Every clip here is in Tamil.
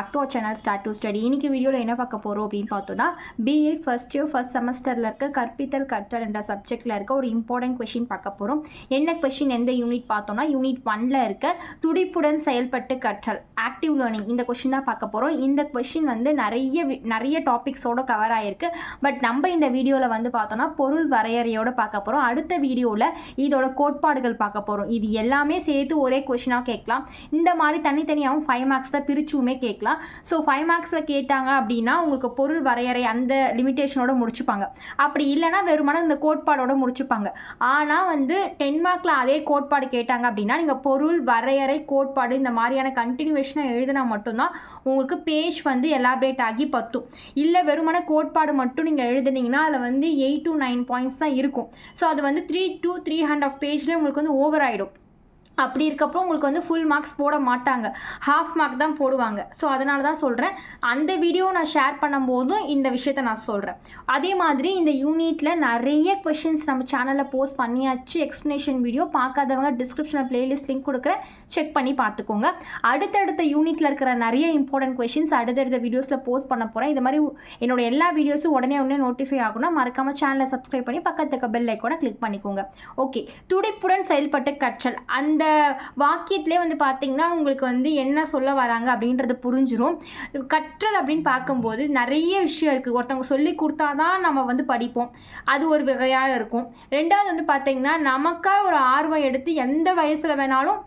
back to channel start to study இன்றைக்கி வீடியோவில் என்ன பார்க்க போகிறோம் அப்படின்னு பார்த்தோன்னா பிஏ ஃபர்ஸ்ட் இயர் ஃபர்ஸ்ட் செமஸ்டரில் இருக்க கற்பித்தல் கற்றல் என்ற சப்ஜெக்டில் இருக்க ஒரு இம்பார்ட்டன்ட் கொஷின் பார்க்க போகிறோம் என்ன கொஷின் எந்த யூனிட் பார்த்தோம்னா யூனிட் ஒன்ல இருக்க துடிப்புடன் செயல்பட்டு கற்றல் ஆக்டிவ் லேர்னிங் இந்த கொஷின் தான் பார்க்க போகிறோம் இந்த கொஷின் வந்து நிறைய நிறைய டாபிக்ஸோடு கவர் ஆகிருக்கு பட் நம்ம இந்த வீடியோவில் வந்து பார்த்தோம்னா பொருள் வரையறையோட பார்க்க போகிறோம் அடுத்த வீடியோவில் இதோட கோட்பாடுகள் பார்க்க போகிறோம் இது எல்லாமே சேர்த்து ஒரே கொஷினாக கேட்கலாம். இந்த மாதிரி தனித்தனியாகவும் ஃபைவ் மார்க்ஸில் பிரிச்சுமே கேட்கலாம். ஸோ ஃபைவ் மார்க்ஸில் கேட்டாங்க அப்படின்னா உங்களுக்கு பொருள் வரையறை அந்த லிமிட்டேஷனோட முடிச்சுப்பாங்க. அப்படி இல்லைன்னா வெறுமனே இந்த கோட்பாடோட முடிச்சுப்பாங்க. ஆனால் வந்து டென் மார்க்கில் அதே கோட்பாடு கேட்டாங்க அப்படின்னா நீங்கள் பொருள் வரையறை கோட்பாடு இந்த மாதிரியான கண்டினியூவேஷனை எழுதினா மட்டும்தான் உங்களுக்கு பேஜ் வந்து எலாபரேட் ஆகி பத்தும். இல்லை வெறுமனே கோட்பாடு மட்டும் நீங்கள் எழுதுனீங்கன்னா அதில் வந்து எயிட் டு நைன் பாயிண்ட்ஸ் தான் இருக்கும். ஸோ அது வந்து three to three and half பேஜ்லேயே உங்களுக்கு வந்து ஓவர் ஆகிடும் அப்படி இருக்கப்போ உங்களுக்கு வந்து ஃபுல் மார்க்ஸ் போட மாட்டாங்க. ஹாஃப் மார்க் தான் போடுவாங்க. ஸோ அதனால தான் சொல்கிறேன் அந்த வீடியோ நான் ஷேர் பண்ணும்போதும் இந்த விஷயத்த நான் சொல்கிறேன் அதே மாதிரி இந்த யூனிட்டில் நிறைய கொஷின்ஸ் நம்ம சேனலில் போஸ்ட் பண்ணியாச்சு எக்ஸ்ப்ளனேஷன் வீடியோ பார்க்காதவங்க டிஸ்கிரிப்ஷனில் பிளேலிஸ்ட் லிங்க் கொடுக்குறேன். செக் பண்ணி பார்த்துக்கோங்க. அடுத்தடுத்த யூனிட்டில் இருக்கிற நிறைய இம்பார்ட்டன்ட் கொஷின்ஸ் அடுத்தடுத்த வீடியோஸில் போஸ்ட் பண்ண போகிறேன் இது மாதிரி என்னோட எல்லா வீடியோஸும் உடனே உடனே நோட்டிஃபை ஆகணும். மறக்காமல் சேனலை சப்ஸ்கிரைப் பண்ணி பக்கத்துக்கு பெல் ஐக்கோனை கிளிக் பண்ணிக்கோங்க. ஓகே துடிப்புடன் செயல்பட்டு கற்றல். அந்த வாக்கியத்திலே வந்து பார்த்திங்கன்னா உங்களுக்கு வந்து என்ன சொல்ல வராங்க அப்படின்றது புரிஞ்சிடும் கற்றல் அப்படின்னு பார்க்கும்போது நிறைய விஷயம் இருக்குது ஒருத்தவங்க சொல்லி கொடுத்தாதான் நம்ம வந்து படிப்போம். அது ஒரு வகையாக இருக்கும். ரெண்டாவது வந்து பார்த்திங்கன்னா நமக்கா ஒரு ஆர்வம் எடுத்து எந்த வயசில் வேணாலும்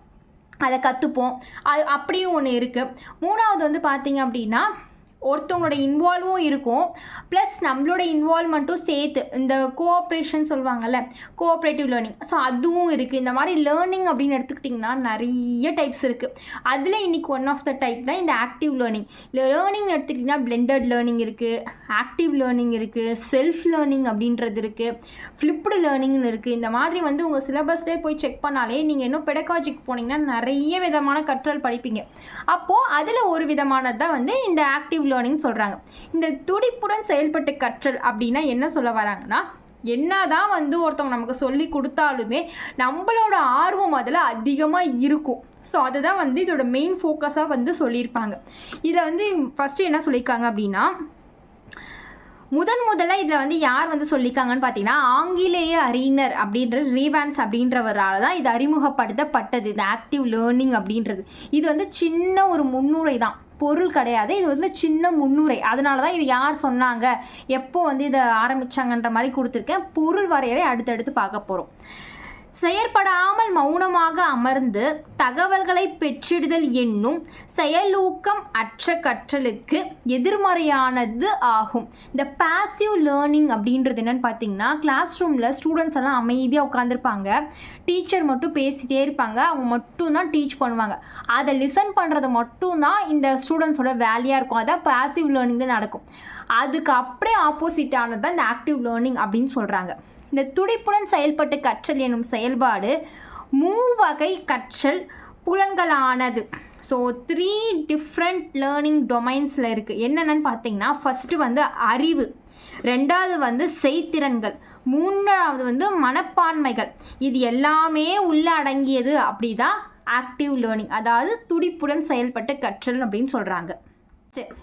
அதை கற்றுப்போம் அது அப்படியும் ஒன்று இருக்குது மூணாவது வந்து பார்த்திங்க அப்படின்னா ஒருத்தவங்களோட இன்வால்வும் இருக்கும். ப்ளஸ் நம்மளோட இன்வால்மெண்ட்டும் சேர்த்து இந்த கோஆப்ரேஷன் சொல்லுவாங்கள்ல கோஆப்ரேட்டிவ் லேர்னிங் ஸோ அதுவும் இருக்குது இந்த மாதிரி லேர்னிங் அப்படின்னு எடுத்துக்கிட்டிங்கன்னா நிறைய டைப்ஸ் இருக்குது அதில் இன்றைக்கி ஒன் ஆஃப் த டைப் தான் இந்த ஆக்டிவ் லேர்னிங் லேர்னிங் எடுத்துக்கிட்டிங்கன்னா பிளெண்டட் லேர்னிங் இருக்குது ஆக்டிவ் லேர்னிங் இருக்குது செல்ஃப் லேர்னிங் அப்படின்றது இருக்குது ஃப்ளிப்டு லேர்னிங்னு இருக்குது இந்த மாதிரி வந்து உங்கள் சிலபஸ்லேயே போய் செக் பண்ணாலே நீங்கள் இன்னும் பெடகாஜிக்கு போனீங்கன்னா நிறைய விதமான கற்றல் படிப்பீங்க. அப்போது அதில் ஒரு விதமானது தான் வந்து இந்த ஆக்டிவ் லேர்னிங் சொல்கிறாங்க இந்த துடிப்புடன் செயல்பட்டு கற்றல் அப்படின்னா என்ன சொல்ல வராங்கன்னா என்னதான் வந்து ஒருத்தவங்க நமக்கு சொல்லி கொடுத்தாலுமே நம்மளோட ஆர்வம் அதில் அதிகமாக இருக்கும். ஸோ அதை தான் வந்து இதோட மெயின் ஃபோக்கஸாக வந்து சொல்லியிருப்பாங்க. இதில் வந்து ஃபஸ்ட்டு என்ன சொல்லியிருக்காங்க அப்படின்னா முதன் முதல்ல இதில் வந்து யார் வந்து சொல்லியிருக்காங்கன்னு பார்த்தீங்கன்னா ஆங்கிலேய அறிஞர் அப்படின்ற ரீவான்ஸ் அப்படின்றவரால் தான் இது அறிமுகப்படுத்தப்பட்டது. இந்த ஆக்டிவ் லேர்னிங் அப்படின்றது. இது வந்து சின்ன ஒரு முன்னுரை தான். பொருள் கிடையாது. இது வந்து சின்ன முன்னுரை. அதனால தான் இது யார் சொன்னாங்க? எப்போ வந்து இதை ஆரம்பிச்சாங்கன்ற மாதிரி கொடுத்துருக்கேன். பொருள் வரையறை அடுத்தடுத்து பார்க்க போகிறோம் செயற்படாமல் மௌனமாக அமர்ந்து தகவல்களை பெற்றிடுதல் என்னும் செயலூக்கம் அற்ற கற்றலுக்கு எதிர்மறையானது ஆகும். இந்த பாசிவ் லேர்னிங் அப்படின்றது என்னன்னு பார்த்தீங்கன்னா கிளாஸ் ரூமில் ஸ்டூடெண்ட்ஸ் எல்லாம் அமைதியாக உட்காந்துருப்பாங்க டீச்சர் மட்டும் பேசிகிட்டே இருப்பாங்க. அவங்க மட்டும்தான் டீச் பண்ணுவாங்க. அதை லிசன் பண்ணுறது மட்டும்தான் இந்த ஸ்டூடெண்ட்ஸோட வேலையாக இருக்கும். அதான் பாசிவ் லேர்னிங்கில் நடக்கும். அதுக்கு அப்படியே ஆப்போசிட்டானது தான் இந்த ஆக்டிவ் லேர்னிங் அப்படின்னு சொல்கிறாங்க இந்த துடிப்புடன் செயல்பட்டு கற்றல் எனும் செயல்பாடு மூவகை கற்றல் புலன்களானது. ஸோ த்ரீ டிஃப்ரெண்ட் லேர்னிங் டொமைன்ஸில் இருக்குது என்னென்னு பார்த்தீங்கன்னா ஃபஸ்ட்டு வந்து அறிவு ரெண்டாவது வந்து செய்திறன்கள் மூன்றாவது வந்து மனப்பான்மைகள். இது எல்லாமே உள்ள அடங்கியது அப்படி தான் ஆக்டிவ் லேர்னிங் அதாவது துடிப்புடன் செயல்பட்டு கற்றல் அப்படின்னு சொல்கிறாங்க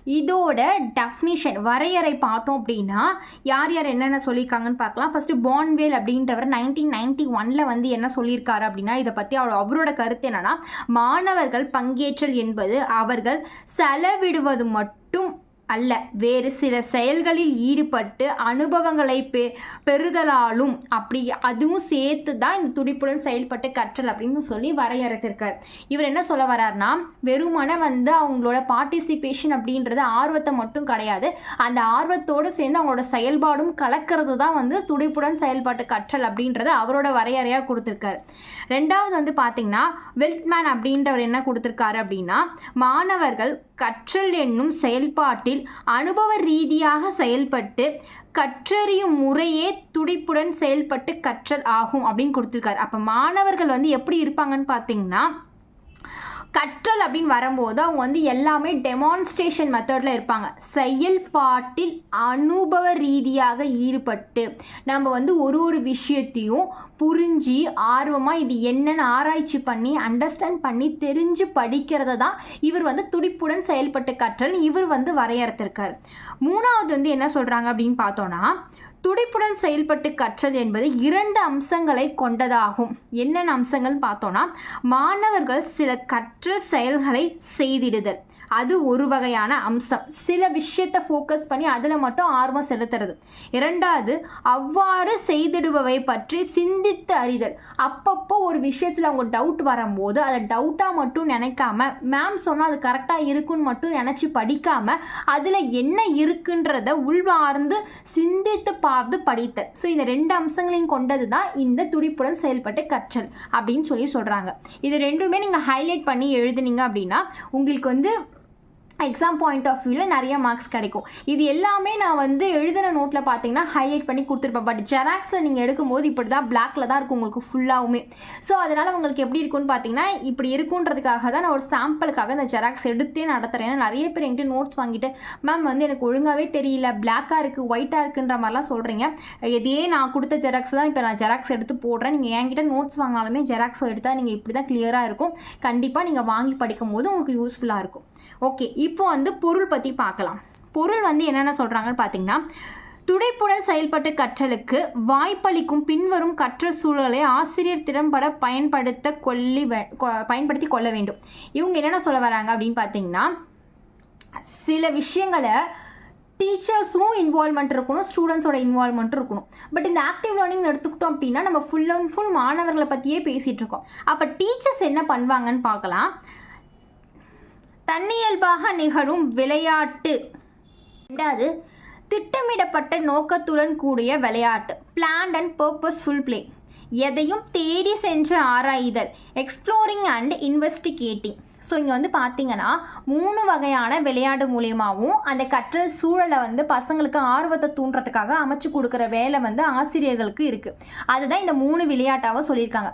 இதோட டெஃபினிஷன் வரையறை பார்த்தோம் அப்படின்னா யார் யார் என்னென்ன சொல்லியிருக்காங்கன்னு பார்க்கலாம். ஃபஸ்ட்டு பான்வேல் அப்படின்றவர் நைன்டீன் நைன்டி ஒன்ல வந்து என்ன சொல்லியிருக்காரு அப்படின்னா இதை பற்றி அவர் அவரோட கருத்து என்னென்னா மாணவர்கள் பங்கேற்றல் என்பது அவர்கள் செலவிடுவது மட்டும் அல்ல. வேறு சில செயல்களில் ஈடுபட்டு அனுபவங்களை பெ பெறுதலாலும் அப்படி அதுவும் சேர்த்து தான் இந்த துடிப்புடன் செயல்பட்டு கற்றல் அப்படின்னு சொல்லி வரையறுத்திருக்கார். இவர் என்ன சொல்ல வர்றாருன்னா வெறுமனே வந்து அவங்களோட பார்ட்டிசிபேஷன் அப்படின்றது ஆர்வத்தை மட்டும் கிடையாது அந்த ஆர்வத்தோடு சேர்ந்து அவங்களோட செயல்பாடும் கலக்கிறது தான் வந்து துடிப்புடன் செயல்பாட்டு கற்றல் அப்படின்றது அவரோட வரையறையாக கொடுத்துருக்காரு. ரெண்டாவது வந்து பார்த்திங்கன்னா வெல்ட்மேன் அப்படின்றவர் என்ன கொடுத்துருக்காரு அப்படின்னா மாணவர்கள் கற்றல் என்னும் செயல்பாட்டில் அனுபவ ரீதியாக செயல்பட்டு கற்றறியும் முறையே துடிப்புடன் செயல்பட்டு கற்றல் ஆகும் அப்படின்னு கொடுத்துருக்காரு. அப்போ மாணவர்கள் வந்து எப்படி இருப்பாங்கன்னு பார்த்தீங்கன்னா கற்றல் அப்படின்னு வரும்போது அவங்க வந்து எல்லாமே டெமான்ஸ்ட்ரேஷன் மெத்தடில் இருப்பாங்க. செயல்பாட்டில் அனுபவ ரீதியாக ஈடுபட்டு நம்ம வந்து ஒரு ஒரு விஷயத்தையும் புரிஞ்சு ஆர்வமாக இது என்னென்னு ஆராய்ச்சி பண்ணி அண்டர்ஸ்டாண்ட் பண்ணி தெரிஞ்சு படிக்கிறத தான் இவர் வந்து துடிப்புடன் செயல்பட்டு கற்றல் இவர் வந்து வரையறுத்திருக்கார். மூணாவது வந்து என்ன சொல்கிறாங்க அப்படின்னு பார்த்தோன்னா துடிப்புடன் செயல்பட்டு கற்றல் என்பது இரண்டு அம்சங்களை கொண்டதாகும். என்னென்ன அம்சங்கள்னு பார்த்தோன்னா மாணவர்கள் சில கற்றல் செயல்களை செய்திடுதல். அது ஒரு வகையான அம்சம். சில விஷயத்தை ஃபோக்கஸ் பண்ணி அதில் மட்டும் ஆர்வம் செலுத்துறது. இரண்டாவது அவ்வாறு செய்திடுபவை பற்றி சிந்தித்து அறிதல். அப்பப்போ ஒரு விஷயத்தில் அவங்க டவுட் வரும்போது அதை டவுட்டாக மட்டும் நினைக்காம மேம் சொன்னால் அது கரெக்டாக இருக்குன்னு மட்டும் நினச்சி படிக்காமல் அதில் என்ன இருக்குன்றத உள்வார்ந்து சிந்தித்து பார்த்து படித்தல். ஸோ இந்த ரெண்டு அம்சங்களையும் கொண்டது தான் இந்த துடிப்புடன் செயல்பட்டு கற்றல் அப்படின்னு சொல்லி சொல்கிறாங்க இது ரெண்டுமே நீங்கள் ஹைலைட் பண்ணி எழுதுனீங்க அப்படின்னா உங்களுக்கு வந்து எக்ஸாம் பாயிண்ட் ஆஃப் வியூவில் நிறைய மார்க்ஸ் கிடைக்கும். இது எல்லாமே நான் வந்து எழுதின நோட்டில் பார்த்தீங்கன்னா ஹைலைட் பண்ணி கொடுத்துருப்பேன். பட் ஜெராக்ஸில் நீங்கள் எடுக்கும்போது இப்படி தான் பிளாக்ல தான் இருக்கும் உங்களுக்கு ஃபுல்லாகவுமே ஸோ அதனால் உங்களுக்கு எப்படி இருக்கும்னு பார்த்தீங்கன்னா இப்படி இருக்குன்றதுக்காக தான் நான் ஒரு சாம்பிளுக்காக இந்த ஜெராக்ஸ் எடுத்தே நடத்துகிறேன் நிறைய பேர் என்கிட்ட நோட்ஸ் வாங்கிட்டு மேம் வந்து எனக்கு ஒழுங்காகவே தெரியல. பிளாக்காக இருக்குது ஒயிட்டாக இருக்குன்ற மாதிரிலாம் சொல்கிறீங்க இதே நான் கொடுத்த ஜெராக்ஸ் தான். இப்போ நான் ஜெராக்ஸ் எடுத்து போடுறேன். நீங்கள் என்கிட்ட நோட்ஸ் வாங்கினாலுமே ஜெராக்ஸ் எடுத்தால் நீங்கள் இப்படி தான் கிளியராக இருக்கும். கண்டிப்பாக நீங்கள் வாங்கி படிக்கும் போது உங்களுக்கு யூஸ்ஃபுல்லாக இருக்கும். ஓகே இப்போ வந்து பொருள் பற்றி பார்க்கலாம். பொருள் வந்து என்னென்ன சொல்கிறாங்கன்னு பார்த்தீங்கன்னா துடைப்புடன் செயல்பட்டு கற்றலுக்கு வாய்ப்பளிக்கும் பின்வரும் கற்றல் சூழலை ஆசிரியர் திறம்பட பயன்படுத்த கொள்ளி கொ- பயன்படுத்தி கொள்ள வேண்டும். இவங்க என்னென்ன சொல்ல வராங்க அப்படின்னு பார்த்தீங்கன்னா சில விஷயங்களை டீச்சர்ஸும் இன்வால்மெண்ட் இருக்கணும் ஸ்டூடெண்ட்ஸோட இன்வால்மெண்ட் இருக்கணும். பட் இந்த ஆக்டிவ் லேர்னிங் எடுத்துக்கிட்டோம் அப்படின்னா நம்ம ஃபுல் அண்ட் ஃபுல் மாணவர்களை பற்றியே பேசிகிட்டு இருக்கோம். அப்போ டீச்சர்ஸ் என்ன பண்ணுவாங்கன்னு பார்க்கலாம். தன்னியல்பாக நிகழும் விளையாட்டு. ரெண்டாவது திட்டமிடப்பட்ட நோக்கத்துடன் கூடிய விளையாட்டு. பிளான்ட் அண்ட் பர்பஸ்ஃபுல் பிளே எதையும் தேடி சென்று ஆராய்தல் எக்ஸ்ப்ளோரிங் அண்ட் இன்வெஸ்டிகேட்டிங் ஸோ இங்கே வந்து பார்த்தீங்கன்னா மூணு வகையான விளையாட்டு மூலியமாகவும் அந்த கற்றல் சூழலை வந்து பசங்களுக்கு ஆர்வத்தை தூண்டுறதுக்காக அமைச்சு கொடுக்குற வேலை வந்து ஆசிரியர்களுக்கு இருக்குது அதுதான் இந்த மூணு விளையாட்டாகவும் சொல்லியிருக்காங்க.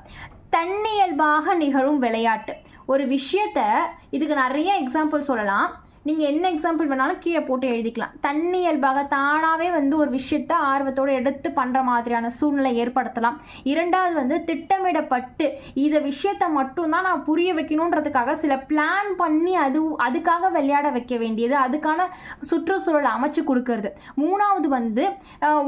தன்னியல்பாக நிகழும் விளையாட்டு. ஒரு விஷயத்த இதுக்கு நிறைய எக்ஸாம்பிள் சொல்லலாம். நீங்கள் என்ன எக்ஸாம்பிள் வேணாலும் கீழே போட்டு எழுதிக்கலாம். தன்னியல்பாக தானாகவே வந்து ஒரு விஷயத்தை ஆர்வத்தோடு எடுத்து பண்ணுற மாதிரியான சூழ்நிலை ஏற்படுத்தலாம். இரண்டாவது வந்து திட்டமிடப்பட்டு இந்த விஷயத்தை மட்டும்தான் நான் புரிய வைக்கணுன்றதுக்காக சில பிளான் பண்ணி அது அதுக்காக விளையாட வைக்க வேண்டியது. அதுக்கான சுற்றுச்சூழலை அமைச்சு கொடுக்கறது. மூணாவது வந்து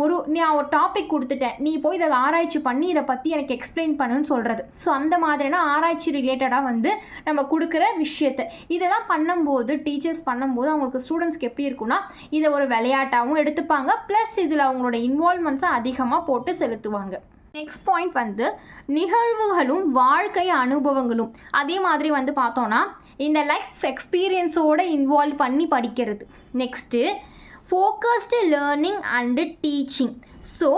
ஒரு நான் ஒரு டாபிக் கொடுத்துட்டேன். நீ போய் இதை ஆராய்ச்சி பண்ணி இதை பற்றி எனக்கு எக்ஸ்பிளைன் பண்ணுன்னு சொல்கிறது ஸோ அந்த மாதிரியான ஆராய்ச்சி ரிலேட்டடாக வந்து நம்ம கொடுக்குற விஷயத்தை. இதெல்லாம் பண்ணும்போது டீச்சர்ஸ் பண்ணும்போது அவங்களுக்கு ஸ்டூடெண்ட்ஸ்க்கு எப்படி இருக்கும்னா இதை ஒரு விளையாட்டாகவும் எடுத்துப்பாங்க. ப்ளஸ் இதில் அவங்களோட இன்வால்மெண்ட்ஸை அதிகமாக போட்டு செலுத்துவாங்க. நெக்ஸ்ட் பாயிண்ட் வந்து நிகழ்வுகளும் வாழ்க்கை அனுபவங்களும். அதே மாதிரி வந்து பார்த்தோன்னா இந்த லைஃப் எக்ஸ்பீரியன்ஸோடு இன்வால்வ் பண்ணி படிக்கிறது. Next focused learning and teaching so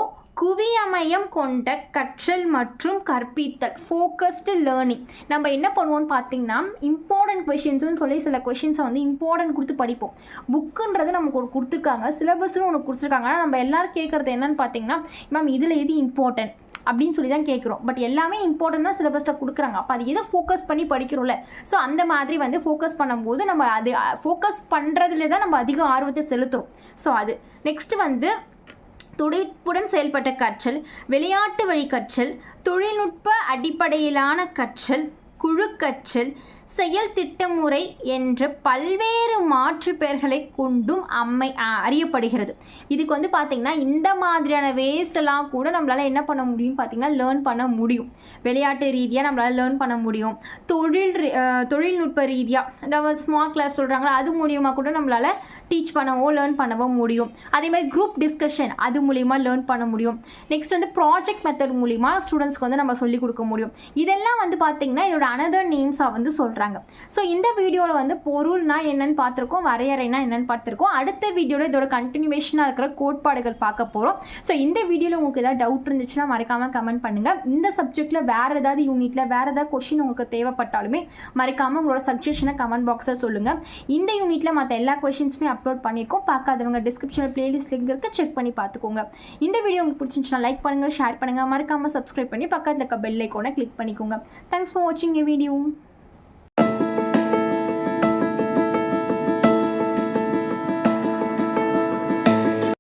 குவியமயம் கொண்ட கற்றல் மற்றும் கற்பித்தல் ஃபோக்கஸ்டு லேர்னிங் நம்ம என்ன பண்ணுவோம்னு பார்த்தீங்கன்னா இம்பார்ட்டன்ட் கொஷின்ஸ்னு சொல்லி சில கொஷின்ஸை வந்து இம்பார்ட்டன்ட் கொடுத்து படிப்போம். புக்குன்றது நமக்கு ஒரு கொடுத்துருக்காங்க சிலபஸ்னு ஒன்று கொடுத்துருக்காங்க. ஆனால் நம்ம எல்லோரும் கேட்குறது என்னன்னு பார்த்தீங்கன்னா மேம் இதில் எது இம்பார்ட்டன்ட் அப்படின்னு சொல்லி தான் கேட்குறோம் பட் எல்லாமே இம்பார்ட்டன்ட் தான் சிலபஸில் கொடுக்குறாங்க. அப்போ அது எதை ஃபோக்கஸ் பண்ணி படிக்கிறோம்ல ஸோ அந்த மாதிரி வந்து ஃபோக்கஸ் பண்ணும்போது நம்ம அது ஃபோக்கஸ் பண்ணுறதுல தான் நம்ம அதிக ஆர்வத்தை செலுத்துறோம். ஸோ அது. நெக்ஸ்ட் வந்து துடிப்புடன் செயல்பட்ட கற்றல் விளையாட்டு வழி கற்றல் தொழில்நுட்ப அடிப்படையிலான கற்றல் குழு கற்றல் செயல் திட்டமுறை என்ற பல்வேறு மாற்று பெயர்களை கொண்டும் அம்மை அறியப்படுகிறது. இதுக்கு வந்து பார்த்திங்கன்னா இந்த மாதிரியான வேஸ்டெல்லாம் கூட நம்மளால் என்ன பண்ண முடியும் பார்த்திங்கன்னா லேர்ன் பண்ண முடியும். விளையாட்டு ரீதியாக நம்மளால் லேர்ன் பண்ண முடியும். தொழில் ரீ- தொழில்நுட்ப ரீதியாக இந்த ஸ்மார்ட் கிளாஸ் சொல்கிறாங்களோ அது மூலியமாக கூட நம்மளால் டீச் பண்ணவோ லேர்ன் பண்ணவோ முடியும். அதே மாதிரி குரூப் டிஸ்கஷன் அது மூலிமா லேர்ன் பண்ண முடியும். நெக்ஸ்ட் வந்து ப்ராஜெக்ட் மெத்தட் மூலிமா ஸ்டூடெண்ட்ஸ்க்கு வந்து நம்ம சொல்லிக் கொடுக்க முடியும். இதெல்லாம் வந்து பார்த்திங்கன்னா இதோட அனதர் நேம்ஸாக வந்து சொல்கிறேன் பண்ணுறாங்க ஸோ இந்த வீடியோவில் வந்து பொருள்னா என்னென்னு பார்த்துருக்கோம் வரையறைனா என்னென்னு பார்த்துருக்கோம். அடுத்த வீடியோவில் இதோட கண்டினியூவேஷனாக இருக்கிற கோட்பாடுகள் பார்க்க போகிறோம் ஸோ இந்த வீடியோவில் உங்களுக்கு ஏதாவது டவுட் இருந்துச்சுன்னா மறக்காமல் கமெண்ட் பண்ணுங்கள் இந்த சப்ஜெக்ட்டில் வேறு ஏதாவது யூனிட்டில் வேறு ஏதாவது கொஷின் உங்களுக்கு தேவைப்பட்டாலுமே மறக்காமல் உங்களோட சஜஷனை கமெண்ட் பாக்ஸில் சொல்லுங்கள் இந்த யூனிட்டில் மற்ற எல்லா கொஷின்ஸுமே அப்லோட் பண்ணியிருக்கோம். பார்க்காதவங்க டிஸ்கிரிப்ஷனில் பிளேலிஸ்ட் லிங்க் இருக்குது செக் பண்ணி பார்த்துக்கோங்க. இந்த வீடியோ உங்களுக்கு பிடிச்சிருந்துச்சுன்னா லைக் பண்ணுங்கள் ஷேர் பண்ணுங்கள் மறக்காமல் சப்ஸ்கிரைப் பண்ணி பக்கத்தில் இருக்க பெல் ஐக்கோனை கிளிக் பண்ணிக்கோங்க. தேங்க்ஸ் ஃபார் வாட்சிங் ஏ வீடியோ.